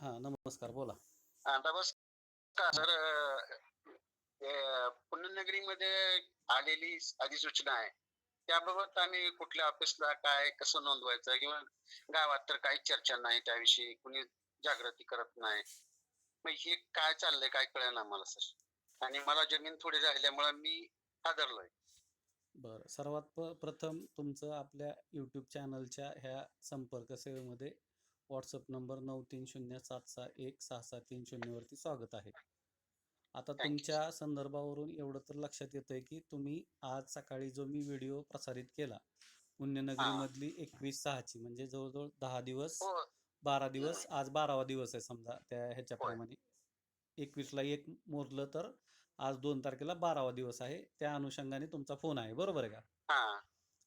हा नमस्कार बोला. हा, नमस्कार सर. पुण्यनगरीमध्ये आलेली अधिसूचना आहे. त्याबाबत आम्ही कुठल्या ऑफिसला काय कसं नोंदवायचं किंवा गावात तर काही चर्चा नाही त्याविषयी कुणी जागृती करत नाही. मग हे काय चाललंय काय कळेल आम्हाला सर? आणि मला जमीन थोडी राहिल्यामुळे मी हादरलोय. बरं सर्वात प प्रथम तुमचं आपल्या यूट्यूब चॅनलच्या ह्या संपर्क सेवेमध्ये व्हॉट्सअप नंबर नऊ तीन शून्य सात सहा एक सहा सहा तीन शून्यवरती स्वागत आहे. आता. तुमच्या संदर्भावरून एवढं तर लक्षात येतंय की तुम्ही आज सकाळी जो मी व्हिडिओ प्रसारित केला पुण्यनगरीमधली एकवीस सहाची म्हणजे जवळजवळ दहा दिवस हो. बारा दिवस आज बारावा दिवस आहे समजा त्या ह्याच्याप्रमाणे. एकवीसला एक मोरलं तर आज दोन तारखेला बारावा दिवस आहे. त्या अनुषंगाने तुमचा फोन आहे. बरोबर आहे का?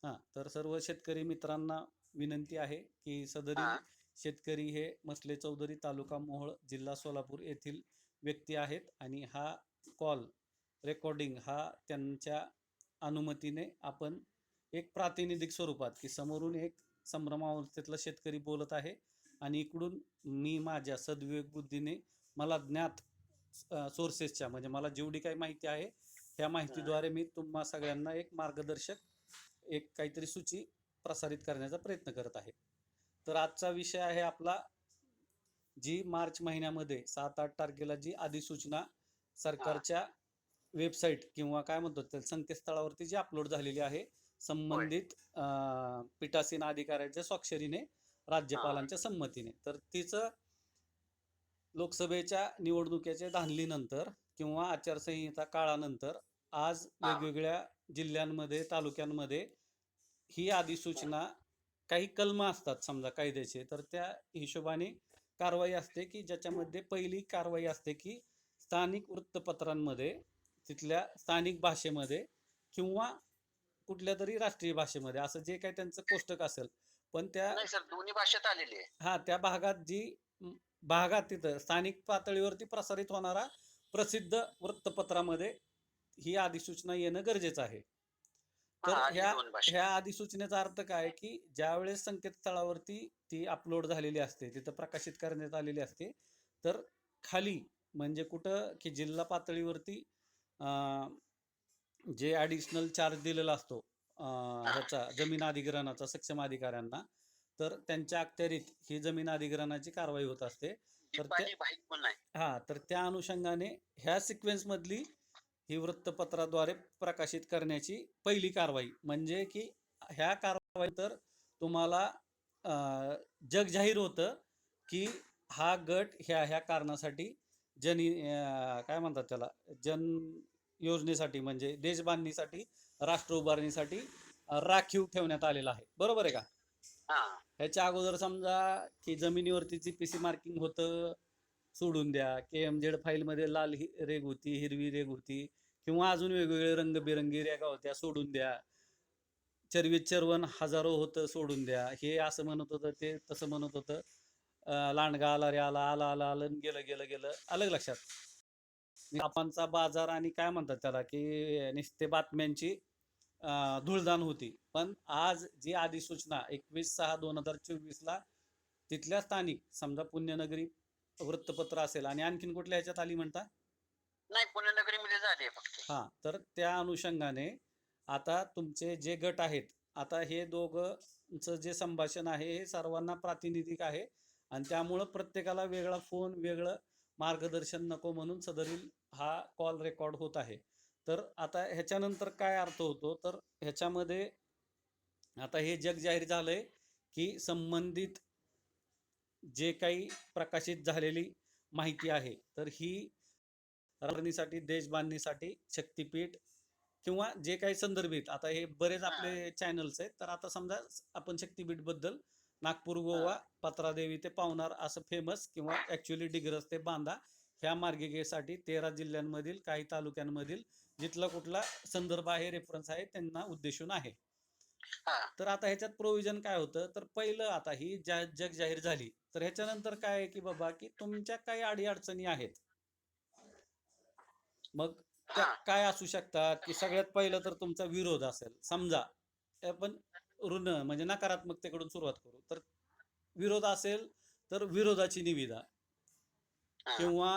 हा. तर सर्व शेतकरी मित्रांना विनंती आहे की सदरी. शेतकरी हे मसले चौधरी तालुका मोहोळ जिल्हा सोलापूर येथील व्यक्ती आहेत आणि हा कॉल रेकॉर्डिंग हा त्यांच्या अनुमतीने आपण एक प्रातिनिधिक स्वरूपात की समोरून एक संभ्रमावस्थेतला शेतकरी बोलत आहे आणि इकडून मी माझ्या सद्विवेक बुद्धीने मला ज्ञात सोर्सेसच्या म्हणजे मला जेवढी काही माहिती आहे ह्या माहितीद्वारे मी तुम्हा सगळ्यांना एक मार्गदर्शक एक काहीतरी सूची प्रसारित करण्याचा प्रयत्न करत आहे. तर आजचा विषय आहे आपला जी मार्च महिन्यामध्ये सात आठ तारखेला जी अधिसूचना सरकारच्या वेबसाईट किंवा काय म्हणतो त्याला संकेतस्थळावरती जी अपलोड झालेली आहे संबंधित पीठासीन अधिकाऱ्याच्या स्वाक्षरीने राज्यपालांच्या संमतीने. तर तिचं लोकसभेच्या निवडणुकीच्या धानलीनंतर किंवा आचारसंहिता काळानंतर आज. वेगवेगळ्या जिल्ह्यांमध्ये तालुक्यांमध्ये ही अधिसूचना काही कलम असतात समजा कायद्याचे तर त्या हिशोबाने कारवाई असते की ज्याच्यामध्ये पहिली कारवाई असते की स्थानिक वृत्तपत्रांमध्ये तिथल्या स्थानिक भाषेमध्ये किंवा कुठल्या तरी राष्ट्रीय भाषेमध्ये असं जे काही त्यांचं कोष्टक असेल पण त्या नाही सर दोन्ही भाषेत आलेली आहे. हा त्या भागात जी भागात तिथं स्थानिक पातळीवरती प्रसारित होणारा प्रसिद्ध वृत्तपत्रामध्ये ही अधिसूचना येणं गरजेचं आहे. तर ह्या अधिसूचनेचा अर्थ काय की ज्यावेळेस संकेतस्थळावरती ती अपलोड झालेली असते तिथं प्रकाशित करण्यात आलेली असते तर खाली म्हणजे कुठं की जिल्हा पातळीवरती अं, जे ॲडिशनल चार्ज दिलेला असतो ह्याचा जमीन अधिग्रहणाचा सक्षम अधिकाऱ्यांना तर त्यांच्या अखत्यारीत ही जमीन अधिग्रहणाची कारवाई होत असते. तर हा तर त्या अनुषंगाने ह्या सिक्वेन्स मधली ही वृत्तपत्राद्वारे प्रकाशित करण्याची पहिली कारवाई. म्हणजे की ह्या कारवाई तर तुम्हाला जग जाहीर होतं की हा गट ह्या ह्या कारणासाठी जनी काय म्हणतात त्याला जन योजनेसाठी म्हणजे देशबांधणीसाठी राष्ट्र उभारणीसाठी राखीव ठेवण्यात आलेला आहे. बरोबर आहे का? हा. ह्याच्या अगोदर समजा की जमिनीवरती जी पी सी मार्किंग होतं सोडून द्या के एम जेड फाईलमध्ये लाल हि रेग होती हिरवी रेग होती किंवा अजून वेगवेगळे रंगबिरंगी रेगा होत्या सोडून द्या. चरवीत चरवण हजारो होतं सोडून द्या. हे असं म्हणत होतं ते तसं म्हणत होतं. लांडगा आला रे आला आला आला आलं गेलं गेलं गेलं. अलग लक्षात? आपणचा बाजार आणि काय म्हणतात त्याला की निस्ते बातम्यांची धुळदान होती. पण आज जी अधिसूचना एकवीस सहा दोन हजार चोवीसला तिथल्या स्थानिक समजा पुण्यनगरी वृत्तपत्र असेल आणि आणखीन कुठल्या ह्याच्यात आली म्हणता? नाही पुण्यनगरीमध्ये झाली आहे फक्त. हा तर त्या अनुषंगाने आता तुमचे जे गट आहेत आता हे दोघंचं जे संभाषण आहे हे सर्वांना प्रातिनिधिक आहे आणि त्यामुळं प्रत्येकाला वेगळा फोन वेगळं मार्गदर्शन नको म्हणून सदरील हा कॉल रेकॉर्ड होत आहे. तर आता ह्याच्यानंतर काय अर्थ होतो? तर ह्याच्यामध्ये आता हे जग जाहीर झालंय की संबंधित जे काही प्रकाशित झालेली माहिती आहे तर ही रणीसाठी देश बांधणीसाठी शक्तीपीठ किंवा जे काही संदर्भित आता हे बरेच आपले चॅनल्स आहेत तर आता समजा आपण शक्तीपीठबद्दल नागपूर गोवा पत्रादेवी ते पावनार असं फेमस किंवा ऍक्च्युली डिग्रस ते बांधा ह्या मार्गिकेसाठी तेरा जिल्ह्यांमधील काही तालुक्यांमधील जिथला कुठला संदर्भ आहे रेफरन्स आहे त्यांना उद्देशून आहे. तर आता ह्याच्यात प्रोव्हिजन काय होतं? तर पहिलं आता ही जग जाहीर झाली तर ह्याच्यानंतर काय आहे की बाबा की तुमच्या काही अडीअडचणी आहेत. मग त्या काय असू शकतात की सगळ्यात पहिलं तर तुमचा विरोध असेल. समजा आपण ऋण म्हणजे नकारात्मकतेकडून सुरुवात करू. तर विरोध असेल तर विरोधाची निविदा. किंवा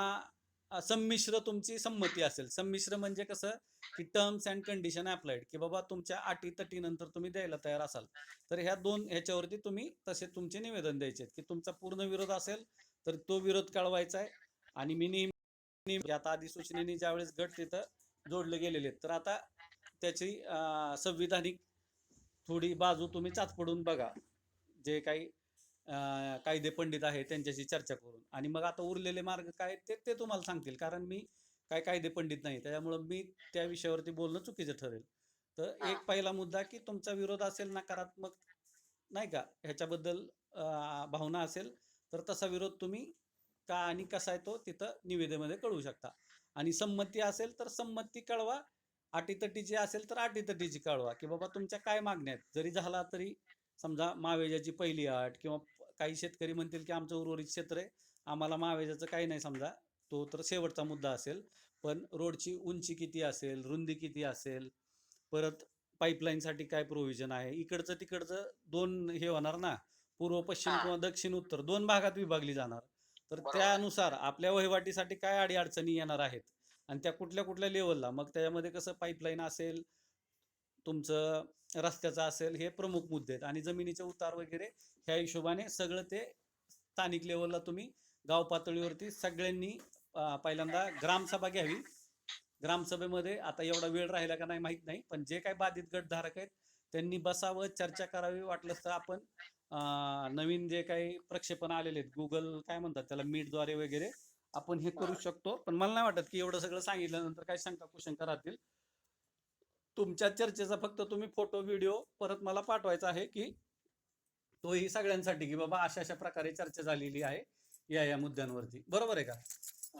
संमिश्र तुमची संमती असेल. संमिश्र म्हणजे कसं की टर्म्स अँड कंडिशन अप्लाइड की बाबा तुमच्या अटी तटीनंतर तुम्ही द्यायला तयार असाल. तर ह्या दोन ह्याच्यावरती तुम्ही तसे तुमचे निवेदन द्यायचे आहेत. की तुमचा पूर्ण विरोध असेल तर तो विरोध कळवायचा आहे. आणि मी नेहमी नेहमी- आता अधिसूचनेने ज्यावेळेस गट तिथं जोडले गेलेले आहेत तर आता त्याची संविधानिक थोडी बाजू तुम्ही चाचपडून बघा. जे काही कायदे पंडित आहेत त्यांच्याशी चर्चा करून. आणि मग आता उरलेले मार्ग काय ते ते तुम्हाला सांगतील. कारण मी काय कायदे पंडित नाही त्याच्यामुळं मी त्या विषयावरती बोलणं चुकीचं ठरेल. तर. एक पहिला मुद्दा की तुमचा विरोध असेल नकारात्मक नाही का? ह्याच्याबद्दल भावना असेल तर तसा विरोध तुम्ही का आणि कसा आहे तो तिथं निवेदनेमध्ये कळवू शकता. आणि संमती असेल तर संमती कळवा अटीतटीची असेल तर अटीतटीची कळवा की बाबा तुमच्या काय मागण्या आहेत? जरी झाला तरी समजा महावेजाची पहिली अट किंवा काही शेतकरी म्हणतील की आमचं उर्वरित क्षेत्र आहे आम्हाला महावेजाचं काही नाही समजा. तो तर शेवटचा मुद्दा असेल. पण रोडची उंची किती असेल रुंदी किती असेल परत पाईपलाईनसाठी काय प्रोव्हिजन आहे? इकडचं तिकडचं दोन हे होणार ना पूर्व पश्चिम. किंवा दक्षिण उत्तर दोन भागात विभागली जाणार. तर. त्यानुसार आपल्या वहिवाटीसाठी काय अडीअडचणी येणार आहेत? आणि त्या कुठल्या कुठल्या लेवलला मग त्याच्यामध्ये कसं पाईपलाईन असेल तुमचं रस्त्याचं असेल हे प्रमुख मुद्दे आहेत. आणि जमिनीचे उतार वगैरे ह्या हिशोबाने सगळं ते स्थानिक लेवलला तुम्ही गाव पातळीवरती सगळ्यांनी पहिल्यांदा ग्रामसभा घ्यावी. ग्रामसभेमध्ये आता एवढा वेळ राहिला का नाही माहीत नाही पण जे काही बाधित गटधारक आहेत त्यांनी बसावं चर्चा करावी वाटलंच तर आपण नवीन जे काही प्रक्षेपण आलेले आहेत गुगल काय म्हणतात त्याला मीटद्वारे वगैरे आपण हे करू शकतो. पण मला नाही वाटत की एवढं सगळं सांगितल्यानंतर काही शंका कुशंका राहतील. तुमच्या चर्चेचा फक्त तुम्ही फोटो व्हिडिओ परत मला पाठवायचा आहे की तोही सगळ्यांसाठी की बाबा अशा अशा प्रकारे चर्चा झालेली आहे या या मुद्द्यांवरती. बरोबर आहे का?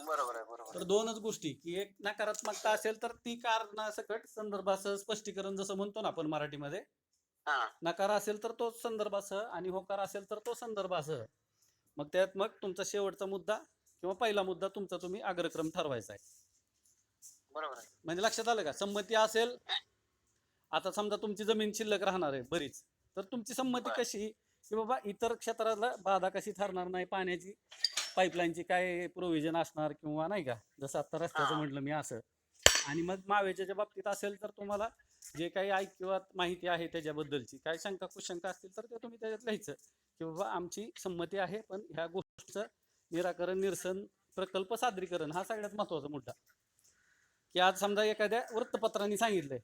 बरोबर आहे बरोबर तर दोनच गोष्टी की एक नकारात्मकता असेल तर ती कारणासकट संदर्भासह स्पष्टीकरण जसं म्हणतो ना आपण मराठीमध्ये. नकार असेल तर तो संदर्भासह आणि होकार असेल तर तो संदर्भासह. मग त्यात मग तुमचा शेवटचा मुद्दा किंवा पहिला मुद्दा तुमचा तुम्ही अग्रक्रम ठरवायचा आहे. बरोबर आहे. म्हणजे लक्षात आलं का? संमती असेल आता समजा तुमची जमीन शिल्लक राहणार आहे बरीच तर तुमची संमती बरं. कशी? की बाबा इतर क्षेत्राला बाधा कशी ठरणार नाही? पाण्याची पाईपलाईनची काय प्रोव्हिजन असणार किंवा नाही का? जसं आता रस्त्याचं हा. म्हटलं मी असं. आणि मग मावेच्या बाबतीत असेल तर तुम्हाला जे काही ऐकिवात माहिती आहे त्याच्याबद्दलची काय शंका कुशंका असतील तर ते तुम्ही त्याच्यात लिहायचं. की बाबा आमची संमती आहे पण ह्या गोष्टीचं निराकरण निरसन प्रकल्प सादरीकरण हा सगळ्यात महत्त्वाचा मुद्दा. की आज समजा एखाद्या वृत्तपत्राने सांगितलंय.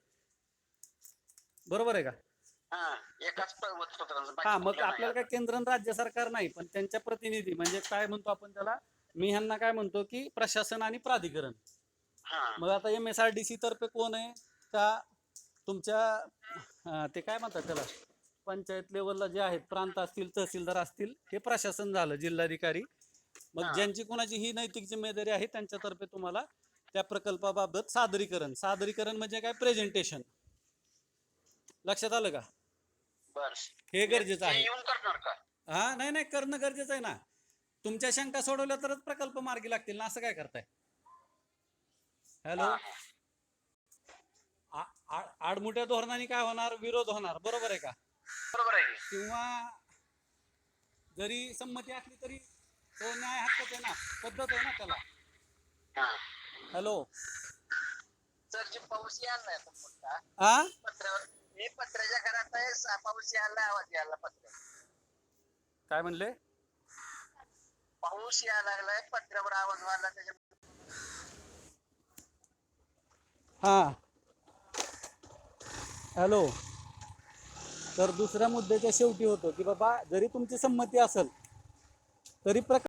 बरोबर आहे का? हा एकाच वृत्तपत्राचं हा मग आपल्याला काय केंद्र आणि राज्य सरकार नाही पण त्यांच्या प्रतिनिधी म्हणजे काय म्हणतो आपण त्याला? मी ह्यांना काय म्हणतो की प्रशासन आणि प्राधिकरण. मग आता M S R D C तर्फे कोण आहे? का तुमच्या ते काय म्हणतात त्याला? पंचायत लेवलला जे आहेत प्रांत असतील तहसीलदार असतील हे प्रशासन झालं जिल्हाधिकारी. मग. ज्यांची कोणाची ही नैतिक जिम्मेदारी आहे त्यांच्यातर्फे तुम्हाला त्या प्रकल्पाबाबत सादरीकरण. सादरीकरण म्हणजे काय? प्रेझेंटेशन लक्षात आलं का? बर. हे गरजेचं आहे. हा नाही नाही करणं गरजेचं आहे ना. तुमच्या शंका सोडवल्या तरच प्रकल्प मार्गी लागतील ना असं काय करताय? हॅलो? आडमुठ्या धोरणाने काय होणार? विरोध होणार. बरोबर आहे का? बरोबर आहे? किंवा जरी संमती असली तरी तो न्याय हक्कच आहे ना पद्धत आहे ना त्याला. हॅलो. सर जे पाऊस यायला नाही मोठा. हा पत्रावर मी पत्र्याच्या घरात आहे सा- पाऊस यायला आवाज यायला पत्र. काय म्हणले? पाऊस यायला लागलाय पत्र्यावर आवाज वाढला त्याच्या हा. हॅलो. तर दुसऱ्या मुद्द्याच्या शेवटी होतो की बाबा जरी तुमची संमती असेल तरी प्रक